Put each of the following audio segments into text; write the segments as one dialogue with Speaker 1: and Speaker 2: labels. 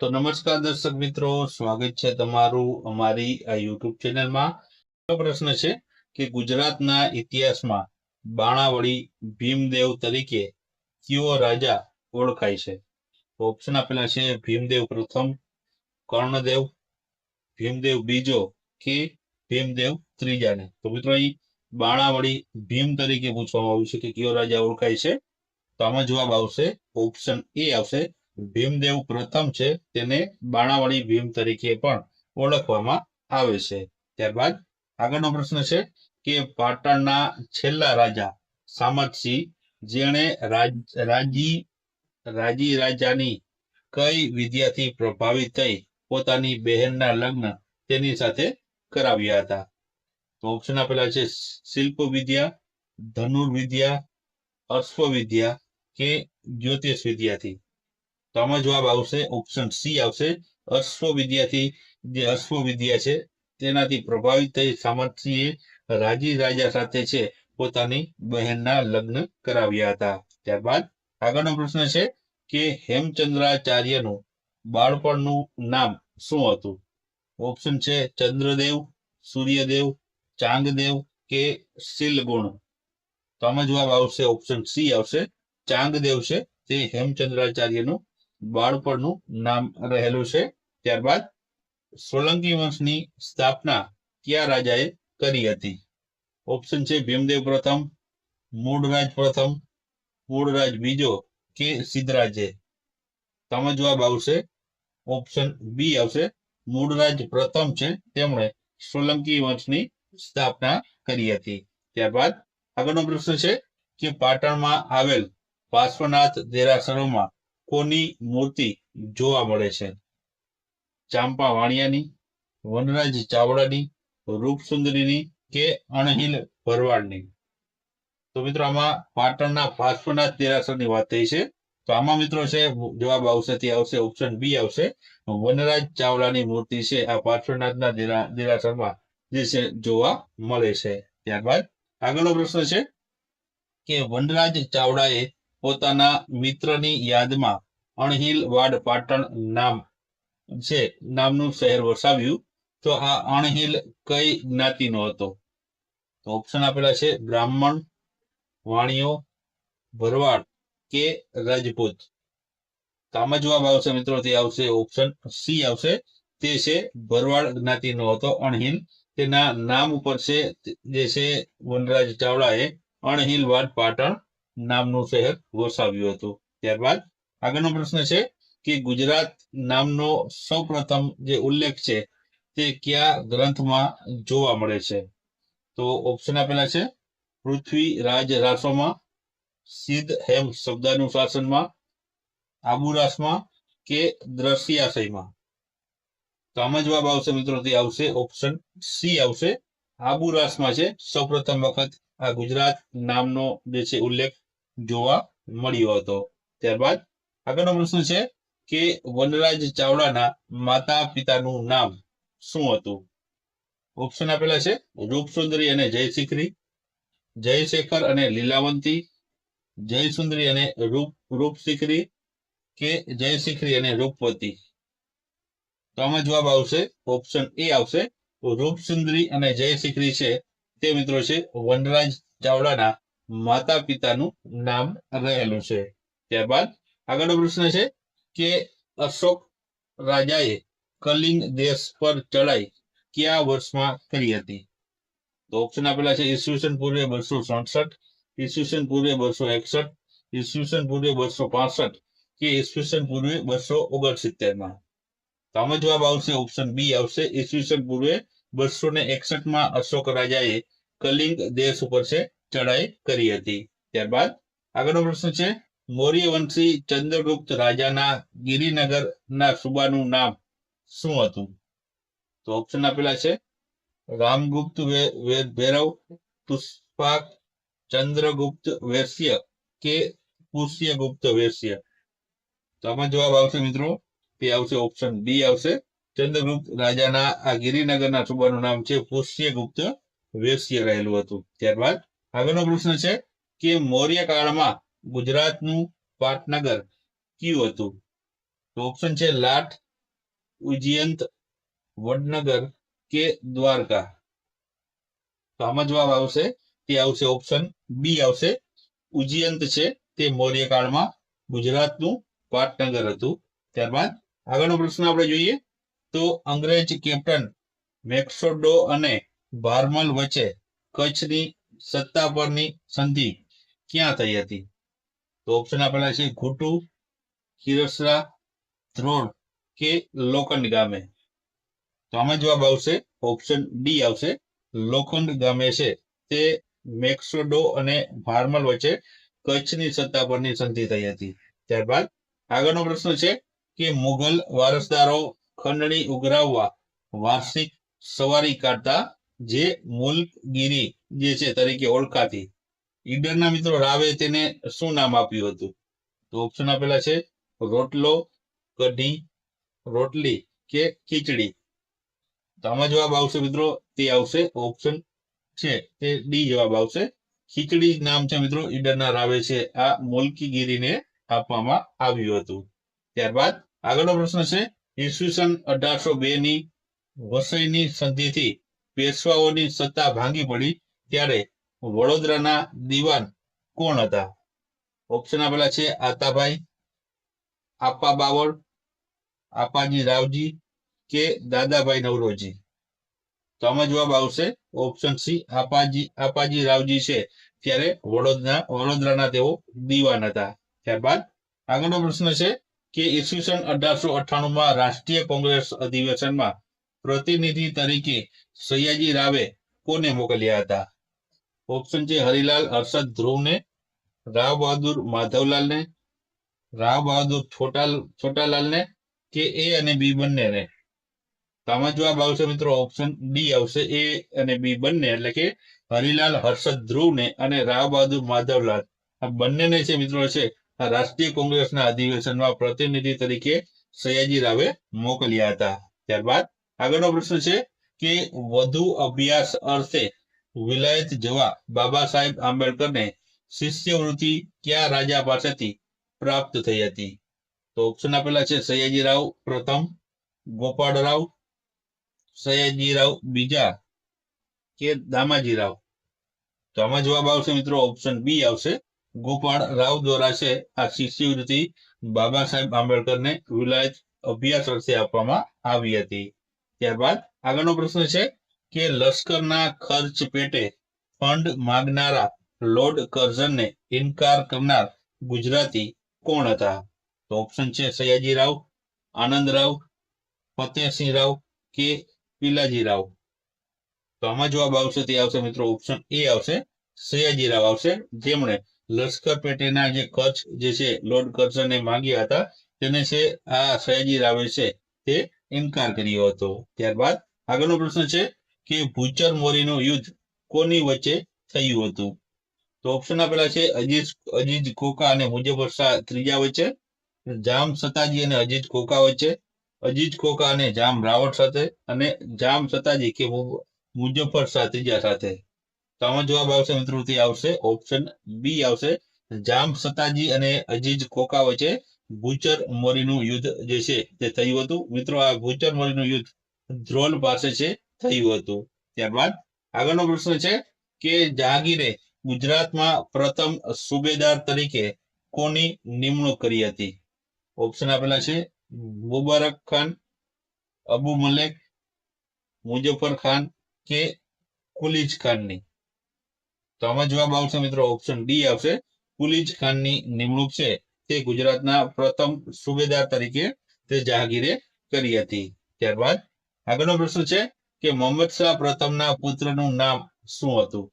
Speaker 1: તો નમસ્કાર દર્શક મિત્રો, સ્વાગત છે તમારું અમારી આ યુટ્યુબ ચેનલમાં પ્રશ્ન છે કે ગુજરાતના ઇતિહાસમાં બાણાવળી ભીમદેવ તરીકે કયો રાજા ઓળખાય છે? ઓપ્શન આપેલા છે ભીમદેવ પ્રથમ, કર્ણદેવ, ભીમદેવ બીજો કે ભીમદેવ ત્રીજાને. તો મિત્રો અહીં બાણાવળી ભીમ તરીકે પૂછવામાં આવ્યું છે કે કયો રાજા ઓળખાય છે? તો આમાં જવાબ આવશે ઓપ્શન એ આવશે ભીમદેવ પ્રથમ છે, તેને બાણાવાળી ભીમ તરીકે પણ ઓળખવામાં આવે છે. ત્યારબાદ આગળનો પ્રશ્ન છે કે પાટણના છેલ્લા રાજા સામતસિંહ, જેણે રાજ- રાજી રાજી રાજાની કઈ વિદ્યાથી પ્રભાવિત થઈ, પોતાની બહેનના લગ્ન તેની સાથે કરાવ્યા હતા. તો ઓપ્શન આપેલા છે શિલ્પ વિદ્યા ધનુર્વિદ્યા અશ્વ વિદ્યા કે જ્યોતિષ વિદ્યાથી તો આમાં જવાબ આવશે ઓપ્શન સી આવશે. અશ્વ વિદ્યાથી જે અશ્વ વિદ્યા છે, તેનાથી પ્રભાવિત થઈ સામંતસિંહે રાજી રાજા સાથે છે, પોતાની બહેનના લગ્ન કરાવ્યા હતા. ત્યારબાદ આગળનો પ્રશ્ન છે કે હેમચંદ્રાચાર્યનું બાળપણનું નામ શું હતું? ઓપ્શન છે ચંદ્રદેવ, સૂર્યદેવ ચાંગદેવ કે શિલગુણ? તો આમાં જવાબ આવશે ઓપ્શન સી આવશે. ચાંગદેવ છે તે હેમચંદ્રાચાર્યનું બાળપણનું નામ રહેલું છે. ત્યારબાદ સોલંકી વંશની સ્થાપના કયા રાજાએ કરી હતી? ઓપ્શન છે ભીમદેવ પ્રથમ મૂળરાજ પ્રથમ મૂળરાજ બીજો કે સિદ્ધરાજે? તો જવાબ આવશે ઓપ્શન બી આવશે. મૂળરાજ પ્રથમ છે તેમણે સોલંકી વંશની સ્થાપના કરી હતી. ત્યારબાદ આગળનો પ્રશ્ન છે કે પાટણમાં આવેલ પાર્શ્વનાથ દેરાસરોમાં કોની મૂર્તિ જોવા મળે છે? ચાંપા વાણિયાની, વનરાજ ચાવડાની, રૂપસુંદરીની કે અણહિલ ભરવાડની? તો મિત્રો આમાં પાટણના પાર્શ્વનાથ દેરાસરની વાત થઈ છે. તો આમાં મિત્રો છે, જવાબ આવશે, તે આવશે ઓપ્શન બી આવશે. વનરાજ ચાવડાની મૂર્તિ છે આ પાર્શ્વનાથના દેરા- દેરાસરમાં જે છે, જોવા મળે છે. ત્યારબાદ આગળનો પ્રશ્ન છે કે વનરાજ ચાવડાએ પોતાના મિત્રની યાદમાં અણહિલ વાડ પાટણ નામ છે, નામનું શહેર વસાવ્યું. તો આ અણહિલ કઈ જ્ઞાતિનો હતો? તો ઓપ્શન આપેલા છે, બ્રાહ્મણ, વાણિયો, ભરવાડ કે રાજપૂત. આમાં જવાબ આવશે મિત્રો, તે આવશે ઓપ્શન સી આવશે. તે છે ભરવાડ જ્ઞાતિનો હતો, અણહિલ. તેના નામ ઉપર છે, જે છે વનરાજ ચાવડાએ અણહિલ વાડ પાટણ નામનું શહેર વસાવ્યું હતું. ત્યારબાદ આગળનો પ્રશ્ન છે કે ગુજરાત નામનો સૌપ્રથમ જે ઉલ્લેખ છે તે કયા ગ્રંથમાં જોવા મળે છે? તો ઓપ્શન આપેલા છે પૃથ્વી રાજ રાસોમાં, સિદ્ધ હેમ શબ્દાનુશાસનમાં આબુરાસમાં કે દ્રશ્યાશયમાં? તો આમાં જવાબ આવશે મિત્રો, તે આવશે ઓપ્શન સી આવશે. આબુરાસમાં છે સૌપ્રથમ વખત આ ગુજરાત નામનો જે છે ઉલ્લેખ જોવા મળ્યો હતો. ત્યારબાદ આગળનો પ્રશ્ન છે કે વનરાજ ચાવડાના માતા પિતાનું નામ શું હતું? ઓપ્શન આપેલા છે રૂપસુંદરી અને જયશિખરી, જયશેખર અને લીલાવંતી, જયસુંદરી અને રૂપ, રૂપશિખરી કે જયશિખરી અને રૂપવતી? તો આમાં જવાબ આવશે ઓપ્શન એ આવશે, રૂપસુંદરી અને જયશિખરી છે તે મિત્રો છે વનરાજ ચાવડાના માતા પિતાનું નામ રહેલું છે. ત્યારબાદ આગળનો પ્રશ્ન છે કે અશોક રાજાએ કલિંગ દેશ પર ચડાઈ કયા વર્ષમાં કરી હતી? તો ઓપ્શન આપેલા છે ઈસવીસન પૂર્વે બસો સડસઠ, ઈસવીસન પૂર્વે બસો એકસઠ, ઈસવીસન પૂર્વે બસો પાસઠ કે ઈસવીસન પૂર્વે બસો ઓગણસિત્તેરમાં તો આમાં જવાબ આવશે ઓપ્શન બી આવશે. ઈસવીસન પૂર્વે બસો ને એકસઠમાં અશોક રાજાએ કલિંગ દેશ ઉપર છે ચડાઈ કરી હતી. ત્યારબાદ આગળનો પ્રશ્ન છે મૌર્ય વંશી ચંદ્રગુપ્ત રાજાના ગિરિનગર ના સુબાનું નામ શું હતું? તો ઓપ્શન આપેલા છે, રામગુપ્ત ભૈરવ, પુષ્પાક, ચંદ્રગુપ્ત વૈશ્ય કે પુષ્યગુપ્ત વૈશ્ય? તો આમાં જવાબ આવશે મિત્રો, તે આવશે ઓપ્શન બી આવશે. ચંદ્રગુપ્ત રાજાના આ ગિરિનગરના સુબાનું નામ છે પુષ્યગુપ્ત વૈશ્ય રહેલું હતું. ત્યારબાદ આગળનો પ્રશ્ન છે કે મૌર્ય કાળમાં ગુજરાતનું પાટનગર કયું હતું? તો ઓપ્શન છે લાટ, ઉજયંત, વડનગર કે દ્વારકા? તો આમાં જવાબ આવશે, તે આવશે ઓપ્શન બી આવશે. ઉજયંત છે તે મૌર્ય કાળમાં ગુજરાતનું પાટનગર હતું. ત્યારબાદ આગળનો પ્રશ્ન આપણે જોઈએ, તો અંગ્રેજ કેપ્ટન મેક્સોડો અને ભારમલ વચ્ચે કચ્છની સત્તા પરની સંધિ ક્યાં થઈ હતી? તો ઓપ્શન આપેલા છે ઘૂટુ, ખીરસરા ધ્રોણ કે લોખંડ ગામે. તો આમાં જવાબ આવશે ઓપ્શન ડી આવશે, લોખંડ ગામે છે. તે મેક્સોડો અને ભારમલ વચ્ચે કચ્છની સત્તા પરની સંધિ થઈ હતી. ત્યારબાદ આગળનો પ્રશ્ન છે કે મુઘલ વારસદારો ખંડણી ઉઘરાવવા વાર્ષિક સવારી કાઢતા જે મુલ્કગીરી જે છે, તરીકે ઓળખાતી. ઈડરના મિત્રો રાવે તેને શું નામ આપ્યું હતું? તો ઓપ્શન આપેલા છે, રોટલો, કઢી, રોટલી કે ખીચડી. તો આમાં જવાબ આવશે મિત્રો, તે આવશે ઓપ્શન છે, તે ડી જવાબ આવશે. ખીચડી નામ છે મિત્રો, ઈડરના રાવે છે, આ મોલકીગીરીને આપવામાં આવ્યું હતું. ત્યારબાદ આગળનો પ્રશ્ન છે ઈસવીસન અઢારસો બે ની વસઈની સંધિથી પેશવાઓની સત્તા ભાંગી પડી ત્યારે વડોદરાના દીવાન કોણ હતા? ઓપ્શન આપેલા છે આતાભાઈ, આપા બાવળ, આપાજી રાવજી કે દાદાભાઈ નવરોજી? તો આમાં જવાબ આવશે ઓપ્શન સી આપાજી આપાજી રાવજી છે. ત્યારે વડોદરા, વડોદરાના તેઓ દીવાન હતા. ત્યારબાદ આગળનો પ્રશ્ન છે કે ઈસવીસન અઢારસો અઠ્ઠાણું માં રાષ્ટ્રીય કોંગ્રેસ અધિવેશનમાં પ્રતિનિધિ તરીકે સૈયાજી રાવે કોને મોકલ્યા હતા? ઓપ્શન છે, હરિલાલ હર્ષદ ધ્રુવને, રાવ બહાદુર માધવલાલને, રાવ બહાદુર છોટા છોટાલાલને કે એ અને બી બંનેને? આમાં જવાબ આવશે મિત્રો ઓપ્શન ડી આવશે, એ અને બી બંને, એટલે કે હરિલાલ હર્ષદ ધ્રુવને અને રાવ બહાદુર માધવલાલ. આ બંનેને છે મિત્રો, છે, આ રાષ્ટ્રીય કોંગ્રેસના અધિવેશનમાં પ્રતિનિધિ તરીકે સયાજી રાવે મોકલ્યા હતા. ત્યારબાદ આગળનો પ્રશ્ન છે કે વધુ અભ્યાસ અર્થે વિલાયત જવા બાબા સાહેબ આંબેડકરને શિષ્યવૃત્તિ કયા રાજા પાસેથી પ્રાપ્ત થઈ હતી? તો ઓપ્શન આપેલા છે સયાજીરાવ પ્રથમ ગોપાળરાવ સયાજીરાવ બીજા કે દામાજીરાવ તો આમાં જવાબ આવશે મિત્રો ઓપ્શન બી આવશે. ગોપાળ રાવ દ્વારા છે આ શિષ્યવૃત્તિ બાબા સાહેબ આંબેડકરને વિલાયત અભ્યાસ અર્થે આપવામાં આવી હતી. ત્યારબાદ આગળનો પ્રશ્ન છે કે લશ્કરના ખર્ચ પેટે ફંડ માંગનારા લોર્ડ કરઝનને ઇનકાર કરનાર ગુજરાતી કોણ હતા? તો ઓપ્શન છે સયાજીરાવ આનંદરાવ ફતેહસિંહ રાવ કે પિલાજીરાવ તો આમાં જવાબ આવશે, તે આવશે મિત્રો ઓપ્શન એ આવશે સયાજીરાવ આવશે. જેમણે લશ્કર પેટેના જે ખર્ચ જે છે લોર્ડ કર્ઝને માંગ્યા હતા, તેને છે આ સયાજી રાવે છે તે ઇનકાર કર્યો હતો. ત્યારબાદ આગળનો પ્રશ્ન છે કે ભૂચર મોરીનું યુદ્ધ કોની વચ્ચે થયું હતું? તો ઓપ્શન આપેલા છે અજીજ અજીજ કોકા અને મુજફર ત્રીજા વચ્ચે, જામ સતાજી અને અજીજ કોકા વચ્ચે અજીજ ખોકા અને જામ રાવત સાથે અને જામ સતાજી કે મુ- શાહ ત્રીજા સાથે. તો આમાં જવાબ આવશે મિત્રો આવશે ઓપ્શન બી આવશે જામ સતાજી અને અજીજ કોકા વચ્ચે ભૂચર મોરીનું યુદ્ધ જે છે તે થયું હતું. મિત્રો, આ ભૂચર મોરીનું યુદ્ધ ધ્રોલ પાસે છે, થયું હતું. ત્યારબાદ આગળનો પ્રશ્ન છે કે જહાંગીરે ગુજરાતમાં પ્રથમ સુબેદાર તરીકે કોની નિમણૂક કરી હતી? ઓપ્શન આપેલા છે, મુબારક ખાન, અબુ મલેક મુજફ્ફર ખાન કે કુલીજ ખાનની? તો આમાં જવાબ આવશે મિત્રો ઓપ્શન ડી આવશે. કુલીજ ખાનની નિમણૂક છે. તે ગુજરાતના પ્રથમ સુબેદાર તરીકે તે જહાંગીરે કરી હતી. ત્યારબાદ આગળનો પ્રશ્ન છે કે મોહમ્મદ શાહ પ્રથમના પુત્રનું નામ શું હતું?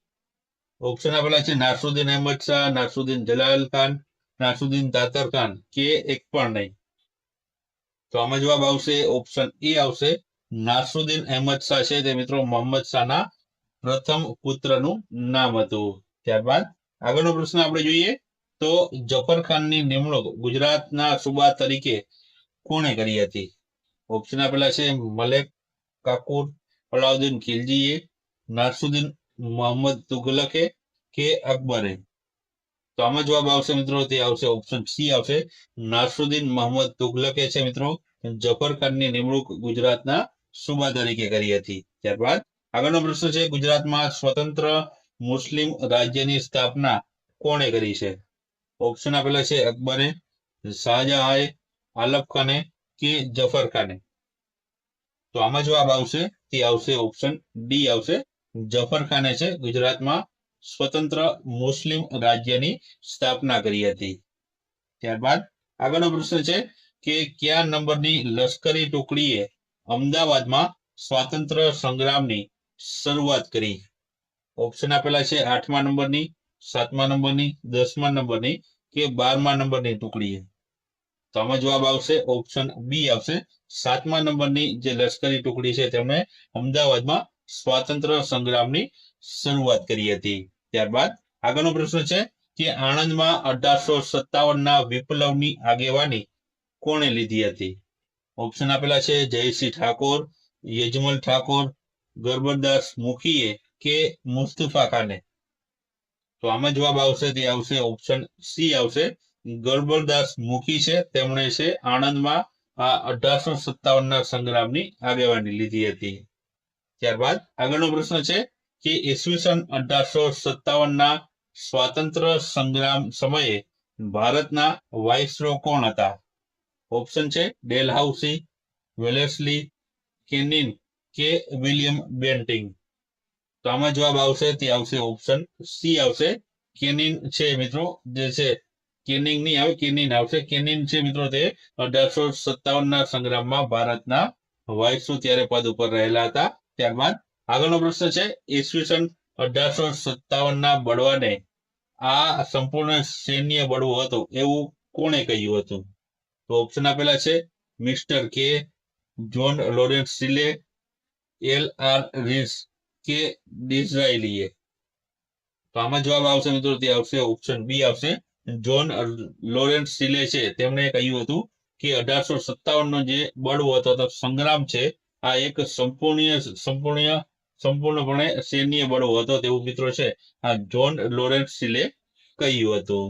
Speaker 1: ઓપ્શન આપેલા છે નાસુદ્દીન અહેમદ શાહ, નાસુદ્દીન જલાલ ખાન, નાસુદ્દીન દાતર ખાન, કે એક પણ નહીં. તો આમાં જવાબ આવશે ઓપ્શન એ આવશે, નાસુદ્દીન અહેમદ શાહ છે. તે મિત્રો મોહમ્મદ શાહના પ્રથમ પુત્રનું નામ હતું. ત્યારબાદ આગળનો પ્રશ્ન આપણે જોઈએ તો જફરખાનની નિમણૂક ગુજરાતના સુબા તરીકે કોણે કરી હતી? ઓપ્શન આપેલા છે મલેક કાકુર, અલાઉદ્દીન ખિલજીએ નાસુદ્દીન મોહમ્મદ તુગલકે કે અકબરે? તો આમાં જવાબ આવશે મિત્રો, તે આવશે ઓપ્શન સી આવશે. નાસુદ્દીન મોહમ્મદ તુગલકે છે મિત્રો, જફર ખાનની નિમણૂક ગુજરાતના સુબા તરીકે કરી હતી. ત્યારબાદ આગળનો પ્રશ્ન છે, ગુજરાતમાં સ્વતંત્ર મુસ્લિમ રાજ્યની સ્થાપના કોણે કરી છે? ઓપ્શન આપેલા છે અકબરે, શાહજહાએ આલફ ખાને કે જફર ખાને તો આમાં જવાબ આવશે, તે આવશે ઓપ્શન ડી આવશે. જફર ખાને છે ગુજરાતમાં સ્વતંત્ર મુસ્લિમ રાજ્યની સ્થાપના કરી હતી. ત્યારબાદ આગળનો પ્રશ્ન છે કે કયા નંબરની લશ્કરી ટુકડીએ અમદાવાદમાં સ્વાતંત્ર સંગ્રામની શરૂઆત કરી? ઓપ્શન આપેલા છે આઠમા નંબરની સાતમા નંબરની, દસમા નંબરની કે બારમા નંબરની ટુકડી તો આમાં જવાબ આવશે ઓપ્શન બી આવશે. સાતમા નંબરની જે લશ્કરી ટુકડી છે, તેમણે અમદાવાદમાં સ્વાતંત્ર્ય સંગ્રામની શરૂઆત કરી હતી. ત્યારબાદ આગળનો પ્રશ્ન છે કે આણંદમાં અઢારસો સત્તાવન ના વિપ્લવની આગેવાની કોણે લીધી હતી? ઓપ્શન આપેલા છે જયસિંહ ઠાકોર, યજમલ ઠાકોર, ગરબરદાસ મુખીએ કે મુસ્તફા ખાને? તો આમાં જવાબ આવશે, તે આવશે ઓપ્શન સી આવશે. ગરબરદાસ મુખી છે, તેમણે છે આણંદમાં આ અઢારસો સત્તાવન ના સંગ્રામની આગેવાની લીધી હતી. ત્યારબાદ આગળનો પ્રશ્ન છે કે ઈસવીસન અઢારસો સત્તાવન ના સ્વાતંત્ર્ય સંગ્રામ સમયે ભારતના વાઇસરો કોણ હતા? ઓપ્શન છે ડેલહાઉસી, વેલેસલી, કેનિન કે વિલિયમ બેન્ટિંગ. તો આમાં જવાબ આવશે, તે આવશે ઓપ્શન સી આવશે. કેનિન છે મિત્રો, જે છે કેનિંગ નહીં આવે, કેનિન આવશે. કેનિન છે મિત્રો તે અઢારસો સત્તાવન ના સંગ્રામમાં ભારતના વાઇસરો ત્યારે પદ ઉપર રહેલા હતા. ત્યારબાદ આગળનો પ્રશ્ન છે, ઈસવીસન અઢારસો સત્તાવન ના બળવાને આ સંપૂર્ણ સૈન્ય બળવો હતો, એવું કોણે કહ્યું હતું? તો ઓપ્શન આપેલા છે, મિસ્ટર કે John Lawrence Seeley, L R Rees કે ડિઝરાયલીએ. તો આમાં જવાબ આવશે મિત્રો, તે આવશે ઓપ્શન બી આવશે. જોન લોરેન્સ સિલે છે, તેમણે કહ્યું હતું કે અઢારસો સત્તાવન નો જે બળવો હતો સંગ્રામ છે, આ એક સંપૂર્ણ સંપૂર્ણ, સંપૂર્ણપણે સૈન્ય બળવો હતો તેવું મિત્રો છે, આ જોન લોરેન્સ સિલે કહ્યું હતું.